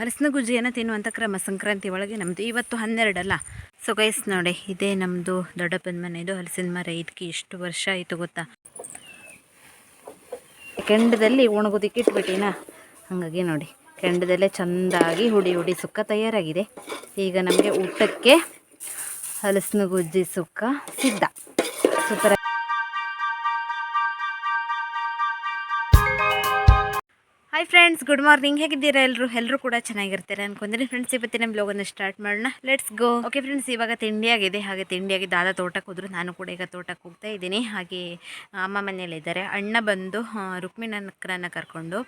ಹಲಸಿನ ಗುಜ್ಜಿಯನ್ನು ತಿನ್ನುವಂಥ ಕ್ರಮ ಸಂಕ್ರಾಂತಿ ಒಳಗೆ ನಮ್ಮದು ಇವತ್ತು ಹನ್ನೆರಡಲ್ಲ. ಸೊ ಗೈಸ್ ನೋಡಿ, ಇದೇ ನಮ್ಮದು ದೊಡ್ಡಪ್ಪನ ಮನೆಯದು ಹಲಸಿನ ಮರ. ಇದಕ್ಕೆ ಎಷ್ಟು ವರ್ಷ ಆಯಿತು ಗೊತ್ತಾ? ಕೆಂಡದಲ್ಲಿ ಒಣಗೋದಿಕ್ಕೆ ಇಟ್ಬಿಟ್ಟಿನ? ಹಾಗಾಗಿ ನೋಡಿ, ಕೆಂಡದಲ್ಲೇ ಚೆಂದಾಗಿ ಹುಡಿ ಹುಡಿ ಸುಕ್ಕ ತಯಾರಾಗಿದೆ. ಈಗ ನಮಗೆ ಊಟಕ್ಕೆ ಹಲಸಿನ ಗುಜ್ಜಿ ಸುಕ್ಕ ಸಿದ್ಧ. Super hi friends good morning ಹೇಗಿದ್ದೀರಾ ಎಲ್ಲರೂ ಎಲ್ಲರೂ ಕೂಡ ಚೆನ್ನಾಗಿರ್ತಾರೆ ಅನ್ಕೊಂಡ್ರೆ ಫ್ರೆಂಡ್ಸ್ ಇವತ್ತಿನ ಬ್ಲಾಗನ್ನು ಸ್ಟಾರ್ಟ್ ಮಾಡೋಣ. ಲೆಟ್ಸ್ ಗೋ ಓಕೆ ಫ್ರೆಂಡ್ಸ್ ಇವಾಗ ತಿಂಡಿಯಾಗಿದೆ ಹಾಗೆ ತಿಂಡಿಯಾಗಿ ದಾದ ತೋಟಕ್ಕೆ ಹೋದ್ರು. ನಾನು ಕೂಡ ಈಗ ತೋಟಕ್ಕೆ ಹೋಗ್ತಾ ಇದ್ದೀನಿ. ಹಾಗೆ ಅಮ್ಮ ಮನೆಯಲ್ಲಿದ್ದಾರೆ. ಅಣ್ಣ ಬಂದು ಆ, ರುಕ್ಮಿಣಕ್ಕರನ್ನ ಕರ್ಕೊಂಡು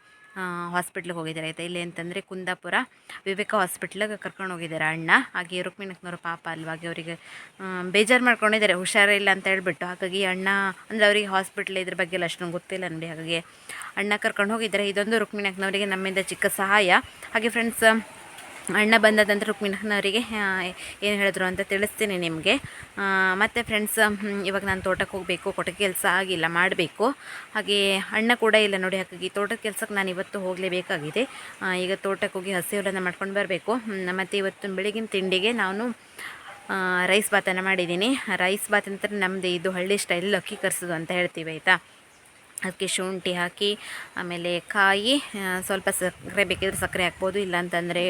ಹಾಸ್ಪಿಟ್ಲಿಗೆ ಹೋಗಿದ್ದಾರೆ. ಆಯಿತಾ? ಇಲ್ಲಿ ಅಂತಂದರೆ ಕುಂದಾಪುರ, ವಿವೇಕ ಹಾಸ್ಪಿಟ್ಲಿಗೆ ಕರ್ಕೊಂಡು ಹೋಗಿದ್ದಾರೆ ಅಣ್ಣ. ಹಾಗೆ ರುಕ್ಮಿಣಕ್ನವ್ರ ಪಾಪ ಅಲ್ವಾಗಿ ಅವರಿಗೆ ಬೇಜಾರು ಮಾಡ್ಕೊಂಡಿದ್ದಾರೆ. ಹುಷಾರಿಲ್ಲ ಅಂತ ಹೇಳ್ಬಿಟ್ಟು. ಹಾಗಾಗಿ ಅಣ್ಣ, ಅಂದರೆ ಅವರಿಗೆ ಹಾಸ್ಪಿಟ್ಲ್ ಇದ್ರ ಬಗ್ಗೆ ಎಲ್ಲ ಅಷ್ಟೊಂದು ಗೊತ್ತಿಲ್ಲ ನೋಡಿ ಹಾಗಾಗಿ ಅಣ್ಣ ಕರ್ಕೊಂಡು ಹೋಗಿದ್ದಾರೆ. ಇದೊಂದು ರುಕ್ಮಿಣಕ್ನವರಿಗೆ ನಮ್ಮಿಂದ ಚಿಕ್ಕ ಸಹಾಯ. ಹಾಗೆ ಫ್ರೆಂಡ್ಸ್ ಅಣ್ಣ ಬಂದದಂತ ರುಕ್ಮಿಣ್ಣನವರಿಗೆ ಏನು ಹೇಳಿದ್ರು ಅಂತ ತಿಳಿಸ್ತೀನಿ ನಿಮಗೆ. ಮತ್ತು ಫ್ರೆಂಡ್ಸ್ ಇವಾಗ ನಾನು ತೋಟಕ್ಕೆ ಹೋಗಬೇಕು ಕೊಟ್ಟ ಕೆಲಸ ಆಗಿಲ್ಲ, ಮಾಡಬೇಕು. ಹಾಗೆ ಅಣ್ಣ ಕೂಡ ಇಲ್ಲ ನೋಡಿ, ಹಾಗಾಗಿ ತೋಟದ ಕೆಲಸಕ್ಕೆ ನಾನು ಇವತ್ತು ಹೋಗಲೇಬೇಕಾಗಿದೆ. ಈಗ ತೋಟಕ್ಕೆ ಹೋಗಿ ಹಸಿ ಹುಲ್ಲನ್ನು ಮಾಡ್ಕೊಂಡು ಬರಬೇಕು. ಮತ್ತು ಇವತ್ತು ಬೆಳಗಿನ ತಿಂಡಿಗೆ ನಾನು ರೈಸ್ ಭಾತನ್ನು ಮಾಡಿದ್ದೀನಿ. ರೈಸ್ ಬಾತ್ ಅಂತ ನಮ್ಮದು ಇದು ಹಳ್ಳಿ ಸ್ಟೈಲ್ ಅಕ್ಕಿ ಕರ್ಸೋದು ಅಂತ ಹೇಳ್ತೀವಿ, ಆಯಿತಾ? ಅದಕ್ಕೆ ಶುಂಠಿ ಹಾಕಿ, ಆಮೇಲೆ ಕಾಯಿ ಸ್ವಲ್ಪ ಸಕ್ಕರೆ ಬೇಕಿದ್ರೆ ಸಕ್ಕರೆ ಹಾಕ್ಬೋದು, ಇಲ್ಲಾಂತಂದರೆ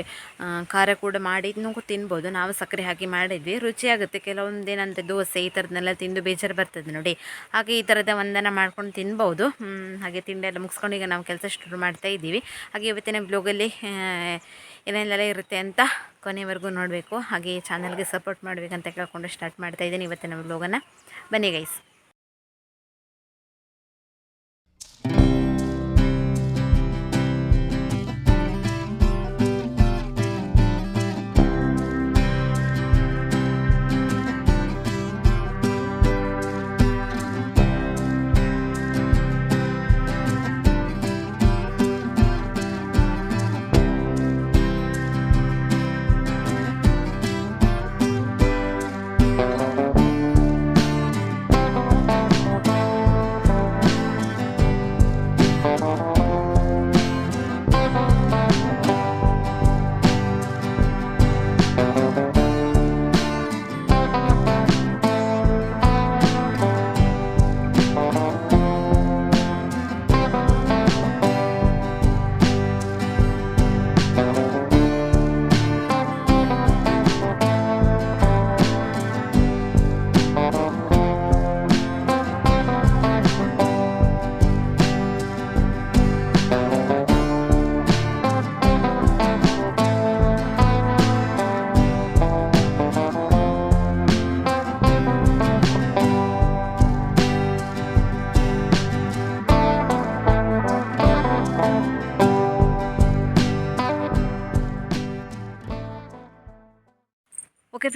ಖಾರ ಕೂಡ ಮಾಡಿದ್ನೂ ತಿನ್ಬೋದು. ನಾವು ಸಕ್ಕರೆ ಹಾಕಿ ಮಾಡಿದ್ವಿ. ರುಚಿಯಾಗುತ್ತೆ ಕೆಲವೊಂದು ಏನಂದರೆ ದೋಸೆ ಈ ಥರದ್ದನ್ನೆಲ್ಲ ತಿಂದು ಬೇಜಾರು ಬರ್ತದೆ ನೋಡಿ. ಹಾಗೆ ಈ ಥರದ ಒಂದನ್ನು ಮಾಡ್ಕೊಂಡು ತಿನ್ಬೋದು. ಹಾಗೆ ತಿಂಡಿ ಎಲ್ಲ ಮುಗಿಸ್ಕೊಂಡು ಈಗ ನಾವು ಕೆಲಸ ಶುರು ಮಾಡ್ತಾ ಇದ್ದೀವಿ. ಹಾಗೆ ಇವತ್ತಿನ ಬ್ಲೋಗಲ್ಲಿ ಏನೆಲ್ಲ ಇರುತ್ತೆ ಅಂತ ಕೊನೆವರೆಗೂ ನೋಡಬೇಕು. ಹಾಗೆ ಚಾನಲ್ಗೆ ಸಪೋರ್ಟ್ ಮಾಡಬೇಕಂತ ಕೇಳ್ಕೊಂಡು ಸ್ಟಾರ್ಟ್ ಮಾಡ್ತಾ ಇದ್ದೀನಿ ಇವತ್ತಿನ ಬ್ಲೋಗನ್ನು. ಬನ್ನಿ ಗೈಸ್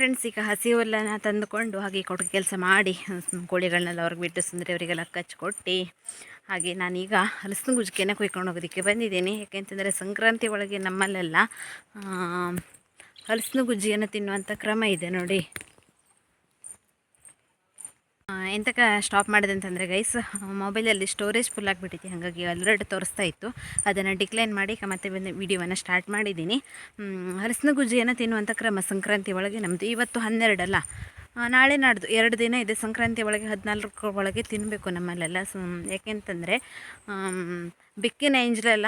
ಫ್ರೆಂಡ್ಸ್ ಈಗ ಹಸಿ ಹುಲ್ಲನ್ನು ತಂದುಕೊಂಡು ಹಾಗೆ ಕೊಟ್ಟಿಗೆ ಕೆಲಸ ಮಾಡಿ ಕೋಳಿಗಳನ್ನೆಲ್ಲ ಅವ್ರಿಗೆ ಬಿಟ್ಟು ಸುಂದರಿ ಅವರಿಗೆಲ್ಲ ಕಚ್ಕೊಟ್ಟು ಹಾಗೆ ನಾನೀಗ ಹಲಸಿನ ಗುಜ್ಜಿಗೆನ ಕುಯ್ಕೊಂಡು ಹೋಗೋದಕ್ಕೆ ಬಂದಿದ್ದೀನಿ. ಯಾಕೆಂತಂದರೆ ಸಂಕ್ರಾಂತಿ ಒಳಗೆ ನಮ್ಮಲ್ಲೆಲ್ಲ ಹಲಸಿನ ಗುಜ್ಜಿಯನ್ನು ತಿನ್ನುವಂಥ ಕ್ರಮ ಇದೆ ನೋಡಿ. ಆ, ಎಂತಕ್ಕೆ ಸ್ಟಾಪ್ ಮಾಡಿದೆ ಅಂತಂದರೆ ಗೈಸ್ ಮೊಬೈಲಲ್ಲಿ ಸ್ಟೋರೇಜ್ ಫುಲ್ ಆಗಿಬಿಟ್ಟಿದೆ. ಹಾಗಾಗಿ ಅಲರ್ಟ್ ತೋರಿಸ್ತಾ ಇತ್ತು. ಅದನ್ನು ಡಿಕ್ಲೈನ್ ಮಾಡಿ ಮತ್ತೆ ಬಂದು ವಿಡಿಯೋವನ್ನು ಸ್ಟಾರ್ಟ್ ಮಾಡಿದ್ದೀನಿ. ಹಲಸಿನ ಗುಜ್ಜಿಯನ್ನು ತಿನ್ನುವಂಥ ಕ್ರಮ ಸಂಕ್ರಾಂತಿ ಒಳಗೆ ನಮ್ಮದು ಇವತ್ತು ಹನ್ನೆರಡಲ್ಲ ನಾಳೆ ನಾಡ್ದು ಎರಡು ದಿನ ಇದೆ ಸಂಕ್ರಾಂತಿ ಒಳಗೆ ಹದಿನಾಲ್ಕು ಒಳಗೆ ತಿನ್ನಬೇಕು ನಮ್ಮಲ್ಲೆಲ್ಲ. ಸೊ ಯಾಕೆಂತಂದರೆ ಬೆಕ್ಕಿನ ಎಂಜಲೆಲ್ಲ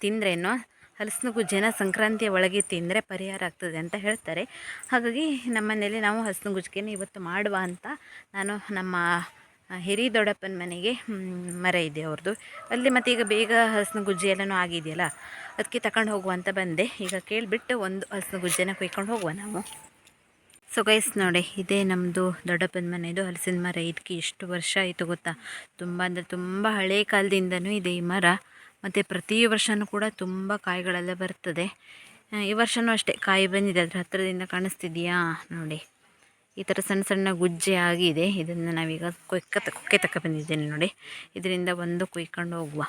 ತಿಂದ್ರೇನು ಹಲಸಿನ ಗುಜ್ಜನ ಸಂಕ್ರಾಂತಿಯ ಒಳಗೆ ತಿಂದರೆ ಪರಿಹಾರ ಆಗ್ತದೆ ಅಂತ ಹೇಳ್ತಾರೆ. ಹಾಗಾಗಿ ನಮ್ಮ ಮನೇಲಿ ನಾವು ಹಲಸಿನ ಗುಜ್ಜಿಗೆನ ಇವತ್ತು ಮಾಡುವ ಅಂತ ನಾನು ನಮ್ಮ ಹಿರಿ ದೊಡ್ಡಪ್ಪನ ಮನೆಗೆ ಮರ ಇದೆ ಅವ್ರದ್ದು ಅಲ್ಲಿ ಮತ್ತು ಈಗ ಬೇಗ ಹಲಸಿನ ಗುಜ್ಜೆ ಎಲ್ಲನೂ ಆಗಿದೆಯಲ್ಲ ಅದಕ್ಕೆ ತಕೊಂಡು ಹೋಗುವ ಅಂತ ಬಂದೆ. ಈಗ ಕೇಳಿಬಿಟ್ಟು ಒಂದು ಹಲಸಿನ ಗುಜ್ಜೆನ ಕುಯ್ಕೊಂಡು ಹೋಗುವ ನಾವು. ಸೊ ಗೈಸ್ ನೋಡಿ, ಇದೇ ನಮ್ಮದು ದೊಡ್ಡಪ್ಪನ ಮನೆಯದು ಹಲಸಿನ ಮರ. ಇದಕ್ಕೆ ಎಷ್ಟು ವರ್ಷ ಆಯಿತು ಗೊತ್ತಾ? ತುಂಬ ಅಂದರೆ ತುಂಬ ಹಳೆ ಕಾಲದಿಂದನೂ ಇದೆ ಈ ಮರ. ಮತ್ತು ಪ್ರತಿ ವರ್ಷವೂ ಕೂಡ ತುಂಬ ಕಾಯಿಗಳೆಲ್ಲ ಬರ್ತದೆ. ಈ ವರ್ಷವೂ ಅಷ್ಟೇ ಕಾಯಿ ಬಂದಿದೆ. ಅದ್ರ ಹತ್ತಿರದಿಂದ ಕಾಣಿಸ್ತಿದೆಯಾ? ನೋಡಿ. ಈ ಥರ ಸಣ್ಣ ಸಣ್ಣ ಗುಜ್ಜೆ ಆಗಿದೆ. ಇದನ್ನು ನಾವೀಗ ಕೊಯ್ಕ ಕೊಕ್ಕೆ ತಕ್ಕ ಬಂದಿದ್ದೇನೆ ನೋಡಿ. ಇದರಿಂದ ಒಂದು ಕುಯ್ಕೊಂಡು ಹೋಗುವ.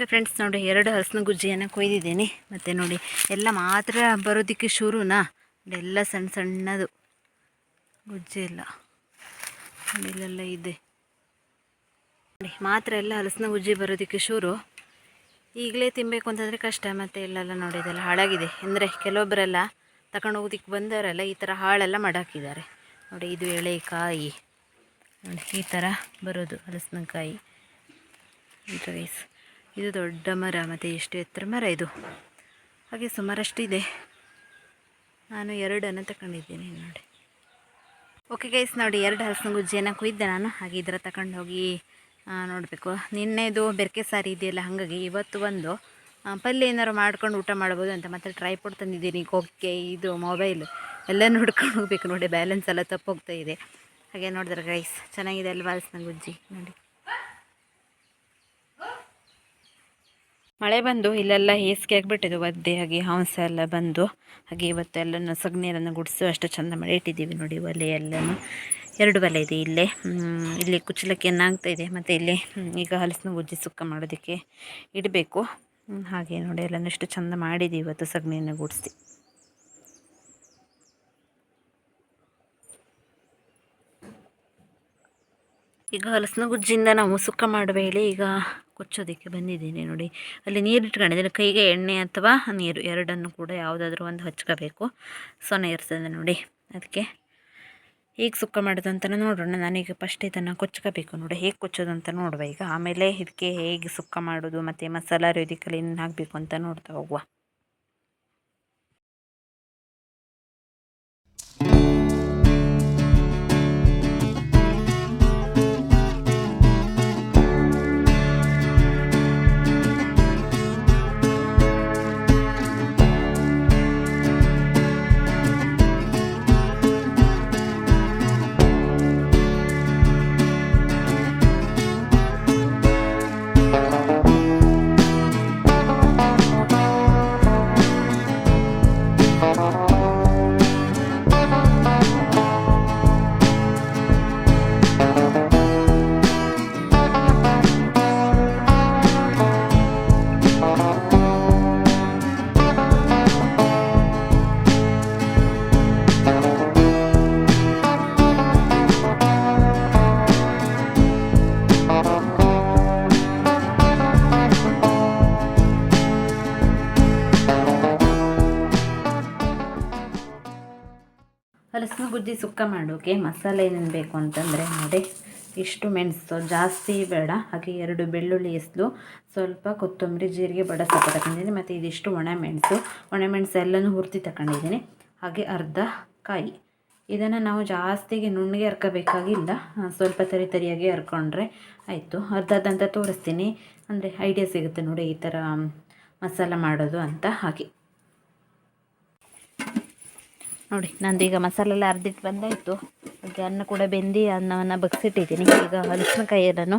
ಓಕೆ ಫ್ರೆಂಡ್ಸ್ ನೋಡಿ ಎರಡು ಹಲಸಿನ ಗುಜ್ಜಿಯನ್ನು ಕೊಯ್ದಿದ್ದೀನಿ. ಮತ್ತು ನೋಡಿ, ಎಲ್ಲ ಮಾತ್ರ ಬರೋದಕ್ಕೆ ಶುರುನಾ? ಎಲ್ಲ ಸಣ್ಣ ಸಣ್ಣದು. ಗುಜ್ಜಿ ಎಲ್ಲ. ಇಲ್ಲೆಲ್ಲ ಇದೆ. ನೋಡಿ, ಮಾತ್ರ ಎಲ್ಲ ಹಲಸಿನ ಗುಜ್ಜಿ ಬರೋದಕ್ಕೆ ಶುರು. ಈಗಲೇ ತಿನ್ನಬೇಕು ಅಂತಂದರೆ ಕಷ್ಟ, ಮತ್ತು ಇಲ್ಲೆಲ್ಲ ನೋಡಿದೆಲ್ಲ ಹಾಳಾಗಿದೆ. ಅಂದರೆ ಕೆಲವೊಬ್ಬರೆಲ್ಲ ತಗೊಂಡು ಹೋಗೋದಕ್ಕೆ ಬಂದವರೆಲ್ಲ ಈ ಥರ ಹಾಳೆಲ್ಲ ಮಾಡಾಕಿದ್ದಾರೆ. ನೋಡಿ, ಇದು ಎಳೆಕಾಯಿ ನೋಡಿ, ಈ ಥರ ಬರೋದು ಹಲಸಿನಕಾಯಿ ಗೈಸ್ ಇದು ದೊಡ್ಡ ಮರ ಮತ್ತು ಎಷ್ಟು ಎತ್ತರ ಮರ ಇದು? ಹಾಗೆ ಸುಮಾರಷ್ಟು ಇದೆ ನಾನು ಎರಡನ್ನು ತಗೊಂಡಿದ್ದೀನಿ ನೋಡಿ. ಓಕೆ ಗೈಸ್ ನೋಡಿ ಎರಡು ಹಲಸಿನ ಗುಜ್ಜಿಯನ್ನ ಕುಯ್ದೆ ನಾನು. ಹಾಗೆ ಇದರ ತಗೊಂಡು ಹೋಗಿ ನೋಡಬೇಕು. ನಿನ್ನೆದು ಬೆರಕೆ ಸಾರಿ ಇದೆಯಲ್ಲ ಹಾಗಾಗಿ ಇವತ್ತು ಆ, ಪಲ್ಯ ಏನಾದ್ರು ಮಾಡ್ಕೊಂಡು ಊಟ ಮಾಡ್ಬೋದು ಅಂತ ಮತ್ತೆ ಟ್ರೈಪೋಡ್ ತಂದಿದ್ದೀನಿ ಕೊಕ್ಕೆ ಇದು ಮೊಬೈಲ್ ಎಲ್ಲ ನೋಡ್ಕೊಂಡು ಹೋಗ್ಬೇಕು. ನೋಡಿ ಬ್ಯಾಲೆನ್ಸ್ ಎಲ್ಲ ತಪ್ಪೋಗ್ತಾ ಇದೆ. ಹಾಗೆ ನೋಡಿದ್ರೆ ಗೈಸ್ ಚೆನ್ನಾಗಿದೆ ಅಲ್ವಾ ಹಲಸಿನ ಗುಜ್ಜಿ? ನೋಡಿ. ಮಳೆ ಬಂದು ಇಲ್ಲೆಲ್ಲ ಹೇಸಿಗೆ ಆಗಿಬಿಟ್ಟಿದೆ, ಒದ್ದೆ ಹಾಗೆ ಹಾಂಸ ಎಲ್ಲ ಬಂದು. ಹಾಗೆ ಇವತ್ತು ಎಲ್ಲನೂ ಸಗಣಿಯನ್ನು ಗುಡಿಸು, ಅಷ್ಟು ಚಂದ ಮಾಡಿ ಇಟ್ಟಿದ್ದೀವಿ ನೋಡಿ, ಒಲೆ ಎಲ್ಲನೂ. ಎರಡು ಒಲೆ ಇದೆ ಇಲ್ಲೇ. ಇಲ್ಲಿ ಕುಚ್ಚಲಕ್ಕಿ ಆಗ್ತಾ ಇದೆ, ಮತ್ತು ಇಲ್ಲಿ ಈಗ ಹಲಸಿನ ಉಜ್ಜಿ ಸುಕ್ಕ ಮಾಡೋದಕ್ಕೆ ಇಡಬೇಕು. ಹಾಗೆ ನೋಡಿ, ಎಲ್ಲನೂ ಎಷ್ಟು ಚಂದ ಮಾಡಿದ್ದೀವಿ ಇವತ್ತು ಸಗಣಿಯನ್ನು ಗುಡಿಸಿ. ಈಗ ಹಲಸಿನ ಗುಜ್ಜಿಂದ ನಾವು ಸುಕ್ಕ ಮಾಡುವ ಹೇಳಿ ಈಗ ಕೊಚ್ಚೋದಕ್ಕೆ ಬಂದಿದ್ದೀನಿ ನೋಡಿ. ಅಲ್ಲಿ ನೀರು ಇಟ್ಕೊಂಡಿದ್ದೀನಿ ಕೈಗೆ ಎಣ್ಣೆ ಅಥವಾ ನೀರು ಎರಡನ್ನು ಕೂಡ ಯಾವುದಾದ್ರೂ ಒಂದು ಹಚ್ಕೋಬೇಕು. ಸೊನೆ ಇರ್ತದೆ ನೋಡಿ. ಅದಕ್ಕೆ ಹೇಗೆ ಸುಕ್ಕ ಮಾಡೋದು ಅಂತ ನೋಡೋಣ. ನಾನೀಗ ಫಸ್ಟ್ ಇದನ್ನು ಕೊಚ್ಕೋಬೇಕು ನೋಡಿ. ಹೇಗೆ ಕೊಚ್ಚೋದು ಅಂತ ನೋಡುವ ಈಗ. ಆಮೇಲೆ ಇದಕ್ಕೆ ಹೇಗೆ ಸುಕ್ಕ ಮಾಡೋದು, ಮತ್ತು ಮಸಾಲ ಇದಕ್ಕೆಲ್ಲ ಏನು ಹಾಕಬೇಕು ಅಂತ ನೋಡ್ತಾ ಹೋಗುವ. ಸುಕ್ಕ ಮಾಡೋಕೆ ಮಸಾಲೆ ಏನೇನು ಬೇಕು ಅಂತಂದರೆ ನೋಡಿ. ಇಷ್ಟು ಮೆಣಸು, ಜಾಸ್ತಿ ಬೇಡ. ಹಾಗೆ ಎರಡು ಬೆಳ್ಳುಳ್ಳಿ ಎಸ್ಲು ಸ್ವಲ್ಪ ಕೊತ್ತಂಬರಿ, ಜೀರಿಗೆ, ಬಡ ಸ್ವಲ್ಪ ತಗೊಂಡಿದ್ದೀನಿ ಮತ್ತು ಇದಿಷ್ಟು ಒಣಮೆಣಸು. ಒಣಮೆಣಸು ಎಲ್ಲನೂ ಹುರ್ತಿ ತಗೊಂಡಿದ್ದೀನಿ ಹಾಗೆ ಅರ್ಧ ಕಾಯಿ. ಇದನ್ನು ನಾವು ಜಾಸ್ತಿಗೆ ನುಣ್ಣಗೆ ಹರ್ಕೋಬೇಕಾಗಿಲ್ಲ ಸ್ವಲ್ಪ ತರಿ ತರಿಯಾಗಿ ಹರ್ಕೊಂಡ್ರೆ ಆಯಿತು. ಅರ್ಧ ಅರ್ಧ ಅಂತ ತೋರಿಸ್ತೀನಿ. ಅಂದರೆ ಐಡಿಯಾ ಸಿಗುತ್ತೆ ನೋಡಿ ಈ ಥರ ಮಸಾಲ ಮಾಡೋದು ಅಂತ. ಹಾಗೆ. ನೋಡಿ ನಂದು ಈಗ ಮಸಾಲೆ ಎಲ್ಲ ಅರ್ದಿಟ್ಟು ಬಂದಾಯಿತು. ಹಾಗೆ ಅನ್ನ ಕೂಡ ಬೆಂದಿ ಅನ್ನವನ್ನು ಬಗ್ಸಿಟ್ಟಿದ್ದೀನಿ. ಈಗ ಹಲಸಿನಕಾಯಿ ಎಲ್ಲನೂ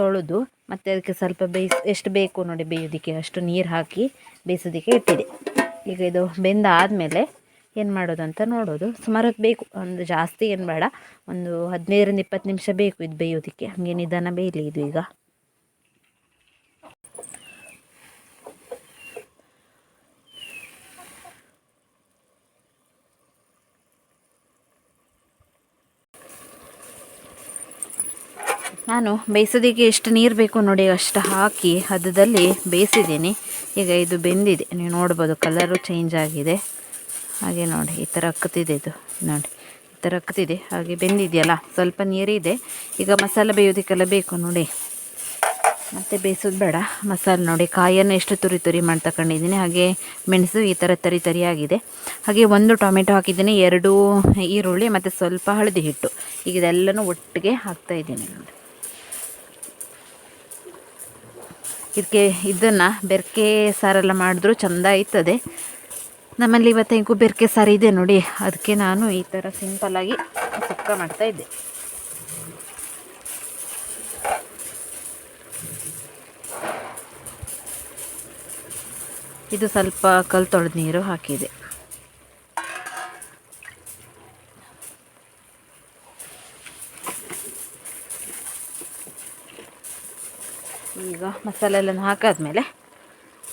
ತೊಳೆದು ಮತ್ತು ಅದಕ್ಕೆ ಸ್ವಲ್ಪ ಬೇಯಿಸ್, ಎಷ್ಟು ಬೇಕು ನೋಡಿ ಬೇಯೋದಕ್ಕೆ, ಅಷ್ಟು ನೀರು ಹಾಕಿ ಬೇಯಿಸೋದಕ್ಕೆ ಇಟ್ಟಿದೆ. ಈಗ ಇದು ಬೆಂದ ಆದಮೇಲೆ ಏನು ಮಾಡೋದು ಅಂತ ನೋಡೋದು. ಸುಮಾರು ಹೊತ್ತು ಬೇಕು, ಒಂದು ಜಾಸ್ತಿ ಏನು ಬೇಡ. ಒಂದು ಹದಿನೈದರಿಂದ ಇಪ್ಪತ್ತು ನಿಮಿಷ ಬೇಕು ಇದು ಬೇಯೋದಕ್ಕೆ. ಹಾಗೆ ನಿಧಾನ ಬೇಯಲಿ ಇದು ಈಗ. ನಾನು ಬೇಯಿಸೋದಕ್ಕೆ ಎಷ್ಟು ನೀರು ಬೇಕು ನೋಡಿ ಅಷ್ಟು ಹಾಕಿ ಹದದಲ್ಲಿ ಬೇಯಿಸಿದ್ದೀನಿ. ಈಗ ಇದು ಬೆಂದಿದೆ. ನೀವು ನೋಡ್ಬೋದು ಕಲರು ಚೇಂಜ್ ಆಗಿದೆ. ಹಾಗೆ ನೋಡಿ, ಈ ಥರ ಅಕ್ಕತಿದೆ ಇದು. ನೋಡಿ, ಈ ಥರ ಅಕ್ಕತಿದೆ ಹಾಗೆ ಬೆಂದಿದೆಯಲ್ಲ, ಸ್ವಲ್ಪ ನೀರಿದೆ. ಈಗ ಮಸಾಲೆ ಬೇಯೋದಕ್ಕೆಲ್ಲ ಬೇಕು ನೋಡಿ. ಮತ್ತು ಬೇಯಿಸೋದು ಬೇಡ. ಮಸಾಲೆ ನೋಡಿ ಕಾಯನ್ನು ಎಷ್ಟು ತುರಿ ತುರಿ ಮಾಡಿ ತಗೊಂಡಿದ್ದೀನಿ ಹಾಗೆ ಮೆಣಸು ಈ ಥರ ತರಿ ತರಿ ಆಗಿದೆ ಹಾಗೆ ಒಂದು ಟೊಮೆಟೊ ಹಾಕಿದ್ದೀನಿ, ಎರಡು ಈರುಳ್ಳಿ ಮತ್ತು ಸ್ವಲ್ಪ ಹಳದಿ ಹಿಟ್ಟು. ಈಗ ಇದೆಲ್ಲನೂ ಒಟ್ಟಿಗೆ ಹಾಕ್ತಾಯಿದ್ದೀನಿ ನೋಡಿ. ಇದಕ್ಕೆ ಇದನ್ನು ಬೆರಕೆ ಸಾರೆಲ್ಲ ಮಾಡಿದ್ರು ಚೆಂದ ಆಯ್ತದೆ. ನಮ್ಮಲ್ಲಿ ಇವತ್ತು ಹೆಂಗೂ ಬೆರಕೆ ಸಾರು ಇದೆ ನೋಡಿ, ಅದಕ್ಕೆ ನಾನು ಈ ಥರ ಸಿಂಪಲ್ಲಾಗಿ ಸುಕ್ಕ ಮಾಡ್ತಾ ಇದ್ದೆ. ಇದು ಸ್ವಲ್ಪ ಕಲ್ ನೀರು ಹಾಕಿದೆ ಈಗ ಮಸಾಲೆ ಎಲ್ಲ ಹಾಕಾದ್ಮೇಲೆ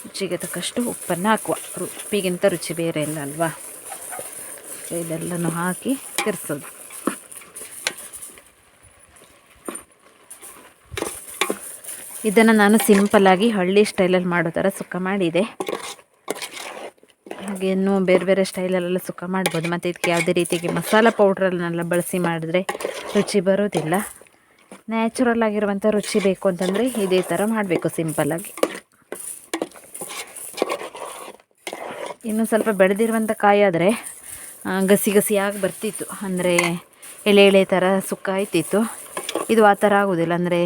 ರುಚಿಗೆ ತಕ್ಕಷ್ಟು ಉಪ್ಪನ್ನು ಹಾಕುವ. ಉಪ್ಪಿಗಿಂತ ರುಚಿ ಬೇರೆ ಇಲ್ಲ ಅಲ್ವಾ? ಸೊ ಇದೆಲ್ಲನೂ ಹಾಕಿ ತಿರ್ಸೋದು ಇದನ್ನು ನಾನು ಸಿಂಪಲ್ಲಾಗಿ ಹಳ್ಳಿ ಸ್ಟೈಲಲ್ಲಿ ಮಾಡೋ ಥರ ಸುಕ್ಕ ಮಾಡಿದೆ. ಹಾಗೆ ಇನ್ನೂ ಬೇರೆ ಬೇರೆ ಸ್ಟೈಲಲ್ಲೆಲ್ಲ ಸುಕ್ಕ ಮಾಡ್ಬೋದು. ಮತ್ತು ಇದಕ್ಕೆ ಯಾವುದೇ ರೀತಿಗೆ ಮಸಾಲ ಪೌಡ್ರನ್ನೆಲ್ಲ ಬಳಸಿ ಮಾಡಿದ್ರೆ ರುಚಿ ಬರೋದಿಲ್ಲ. ನ್ಯಾಚುರಲ್ ಆಗಿರುವಂಥ ರುಚಿ ಬೇಕು ಅಂತಂದರೆ ಇದೇ ಥರ ಮಾಡಬೇಕು ಸಿಂಪಲ್ಲಾಗಿ ಇನ್ನು ಸ್ವಲ್ಪ ಬೆಳೆದಿರುವಂಥ ಕಾಯಿ ಆದರೆ ಗಸಿ ಗಸಿಯಾಗಿ ಬರ್ತಿತ್ತು. ಅಂದರೆ ಎಳೆ ಎಳೆ ಥರ ಸುಕ್ಕಾಯ್ತಿತ್ತು ಇದು ಆ ಥರ ಆಗೋದಿಲ್ಲ. ಅಂದರೆ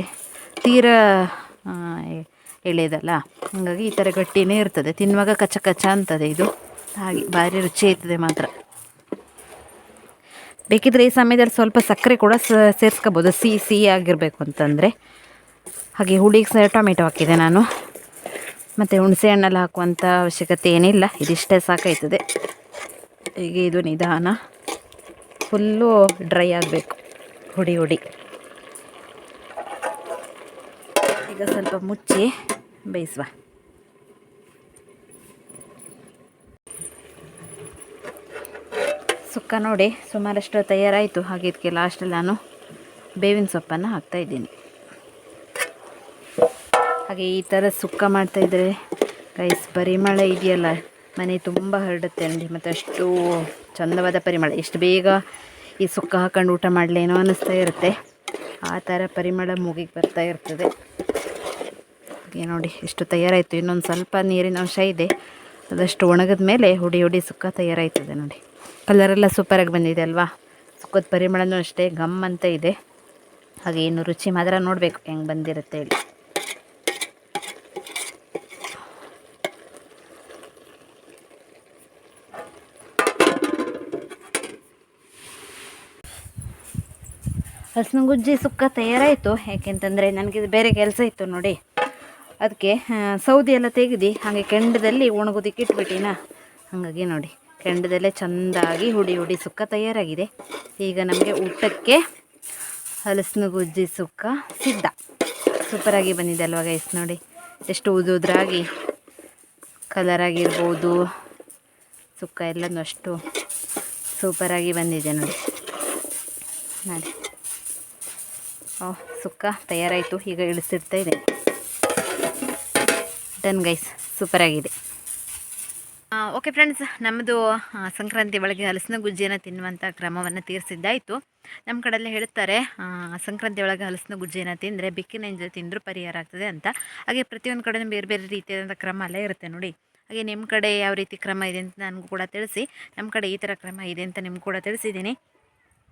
ತೀರ ಎಳೆದಲ್ಲ. ಹಾಗಾಗಿ ಈ ಥರ ಗಟ್ಟಿನೇ ಇರ್ತದೆ. ತಿನ್ನುವಾಗ ಕಚ್ಚ ಕಚ್ಚ ಅಂತದೆ ಇದು. ಹಾಗೆ, ಭಾರಿ ರುಚಿ ಇರ್ತದೆ ಮಾತ್ರ. ಬೇಕಿದ್ರೆ ಈ ಸಮಯದಲ್ಲಿ ಸ್ವಲ್ಪ ಸಕ್ಕರೆ ಕೂಡ ಸೇರಿಸ್ಕೋಬೋದು. ಸಿಹಿ ಸಿಹಿ ಆಗಿರಬೇಕು ಅಂತಂದರೆ. ಹಾಗೆ ಹುಳಿಗೆ ಸಹ ಟೊಮೆಟೊ ಹಾಕಿದೆ ನಾನು. ಮತ್ತು ಹುಣಸೆ ಹಣ್ಣಲ್ಲಿ ಹಾಕುವಂಥ ಅವಶ್ಯಕತೆ ಏನಿಲ್ಲ. ಇದಿಷ್ಟೇ ಸಾಕಾಯ್ತದೆ. ಹೀಗೆ ಇದು ನಿಧಾನ. ಫುಲ್ಲು ಡ್ರೈ ಆಗಬೇಕು. ಹುಡಿ ಹುಡಿ. ಈಗ ಸ್ವಲ್ಪ ಮುಚ್ಚಿ ಬೇಯಿಸುವ. ಸುಕ್ಕ ನೋಡಿ ಸುಮಾರಷ್ಟು ತಯಾರಾಯಿತು. ಹಾಗೆ ಇದಕ್ಕೆ ಲಾಸ್ಟಲ್ಲಿ ನಾನು ಬೇವಿನ ಸೊಪ್ಪನ್ನು ಹಾಕ್ತಾಯಿದ್ದೀನಿ ಹಾಗೆ ಈ ಥರ ಸುಕ್ಕ ಮಾಡ್ತಾಯಿದ್ರೆ ಕೈಸ್ ಪರಿಮಳ ಇದೆಯಲ್ಲ, ಮನೆ ತುಂಬ ಹರಡುತ್ತೆ ನೋಡಿ, ಮತ್ತು ಅಷ್ಟು ಚಂದವಾದ ಪರಿಮಳ. ಎಷ್ಟು ಬೇಗ ಈ ಸುಕ್ಕ ಹಾಕೊಂಡು ಊಟ ಮಾಡಲೇನೋ ಅನ್ನಿಸ್ತಾ ಇರುತ್ತೆ. ಆ ಥರ ಪರಿಮಳ ಮೂಗಿಗೆ ಬರ್ತಾ ಇರ್ತದೆ. ಹಾಗೆ ನೋಡಿ, ಎಷ್ಟು ತಯಾರಾಯಿತು. ಇನ್ನೊಂದು ಸ್ವಲ್ಪ ನೀರಿನ ಅಂಶ ಇದೆ. ಅದಷ್ಟು ಒಣಗಿದ ಮೇಲೆ ಹುಡಿ ಹುಡಿ ಸುಕ್ಕ ತಯಾರಾಯ್ತದೆ ನೋಡಿ. ಕಲರೆಲ್ಲ ಸೂಪರಾಗಿ ಬಂದಿದೆ ಅಲ್ವಾ? ಸುಕ್ಕದ ಪರಿಮಳನೂ ಅಷ್ಟೇ ಗಮ್ ಅಂತ ಇದೆ. ಹಾಗೆ ಏನು ರುಚಿ ಮಾತ್ರ ನೋಡಬೇಕು, ಹೆಂಗೆ ಬಂದಿರುತ್ತೆ ಹೇಳಿ. ಹಲಸಿನ ಗುಜ್ಜಿ ಸುಕ್ಕ ತಯಾರಾಯಿತು, ಯಾಕೆಂತಂದರೆ ನನಗೆ ಬೇರೆ ಕೆಲಸ ಇತ್ತು ನೋಡಿ. ಅದಕ್ಕೆ ಸೌದೆ ಎಲ್ಲ ತೆಗೆದು, ಹಾಗೆ ಕೆಂಡದಲ್ಲಿ ಒಣಗೋದಕ್ಕೆ ಇಟ್ಬಿಟ್ಟಿನ. ಹಾಗಾಗಿ ನೋಡಿ. ಕೆಂಡದಲ್ಲೇ ಚೆಂದಾಗಿ ಹುಡಿ ಹುಡಿ ಸುಕ್ಕ ತಯಾರಾಗಿದೆ. ಈಗ ನಮಗೆ ಊಟಕ್ಕೆ ಹಲಸಿನ ಗುಜ್ಜಿ ಸುಕ್ಕ ಸಿದ್ಧ. ಸೂಪರಾಗಿ ಬಂದಿದೆ ಅಲ್ವಾ ಗೈಸ್ ನೋಡಿ. ಎಷ್ಟು ಉದುದ್ರಾಗಿ ಕಲರ್ ಆಗಿರ್ಬೋದು, ಸುಕ್ಕ ಎಲ್ಲನೂ ಅಷ್ಟು ಸೂಪರಾಗಿ ಬಂದಿದೆ ನೋಡಿ. ನೋಡಿ. ಓಹ್ ಸುಕ್ಕ ತಯಾರಾಯಿತು. ಈಗ ಇಳಿಸಿರ್ತಾ ಇದೆ ಡನ್ ಗೈಸ್ ಸೂಪರಾಗಿದೆ ಓಕೆ ಫ್ರೆಂಡ್ಸ್ ನಮ್ಮದು ಸಂಕ್ರಾಂತಿ ಒಳಗೆ ಹಲಸಿನ ಗುಜ್ಜಿಯನ್ನು ತಿನ್ನುವಂಥ ಕ್ರಮವನ್ನು ತೀರಿಸಿದ್ದಾಯಿತು. ನಮ್ಮ ಕಡೆಯಲ್ಲಿ ಹೇಳ್ತಾರೆ ಸಂಕ್ರಾಂತಿ ಒಳಗೆ ಹಲಸಿನ ಗುಜ್ಜಿಯನ್ನು ತಿಂದರೆ ಬೆಕ್ಕಿನ ಎಂಜ ತಿಂದರೂ ಪರಿಹಾರ ಆಗ್ತದೆ ಅಂತ. ಹಾಗೆ ಪ್ರತಿಯೊಂದು ಕಡೆ ಬೇರೆ ಬೇರೆ ರೀತಿಯಾದಂಥ ಕ್ರಮ ಅಲ್ಲೇ ಇರುತ್ತೆ ನೋಡಿ. ಹಾಗೆ ನಿಮ್ಮ ಕಡೆ ಯಾವ ರೀತಿ ಕ್ರಮ ಇದೆ ಅಂತ ನನಗೂ ಕೂಡ ತಿಳಿಸಿ. ನಮ್ಮ ಕಡೆ ಈ ಥರ ಕ್ರಮ ಇದೆ ಅಂತ ನಿಮ್ಗೆ ಕೂಡ ತಿಳಿಸಿದ್ದೀನಿ.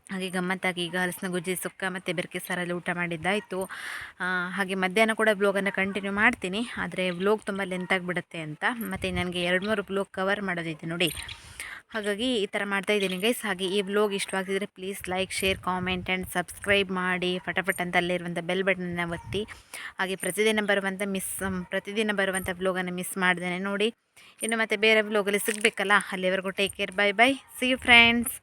ಹಾಗೆ ಗಮ್ಮತ್ತಾಗಿ ಈಗ ಹಲಸಿನ ಗುಜ್ಜಿ, ಸುಕ್ಕ ಮತ್ತು ಬೆರಕೆ ಸಾರಲ್ಲಿ ಊಟ ಮಾಡಿದ್ದಾಯಿತು. ಹಾಗೆ ಮಧ್ಯಾಹ್ನ ಕೂಡ ವ್ಲೋಗನ್ನು ಕಂಟಿನ್ಯೂ ಮಾಡ್ತೀನಿ. ಆದರೆ ವ್ಲೋಗ್ ತುಂಬ ಲೆಂತ್ ಆಗಿಬಿಡುತ್ತೆ ಅಂತ. ಮತ್ತು ನನಗೆ ಎರಡು ಮೂರು ಬ್ಲೋಗ್ ಕವರ್ ಮಾಡೋದಿದೆ ನೋಡಿ. ಹಾಗಾಗಿ ಈ ಥರ ಮಾಡ್ತಾ ಇದ್ದೀನಿ ಗೈಸ್ ಹಾಗೆ ಈ vlog ಇಷ್ಟವಾಗ್ತಿದ್ರೆ please like share comment and subscribe ಮಾಡಿ. ಫಟಾಫಟ್ ಅಂತ ಅಲ್ಲಿರುವಂಥ ಬೆಲ್ ಬಟನ್ನ ಒತ್ತಿ. ಹಾಗೆ ಪ್ರತಿದಿನ ಬರುವಂಥ ಮಿಸ್ ಪ್ರತಿದಿನ ಬರುವಂಥ ವ್ಲೋಗನ್ನು ಮಿಸ್ ಮಾಡ್ದೇನೆ ನೋಡಿ. ಇನ್ನು ಮತ್ತೆ ಬೇರೆ ವ್ಲೋಗಲ್ಲಿ ಸಿಗಬೇಕಲ್ಲ? ಅಲ್ಲಿವರೆಗೂ take care bye bye see friends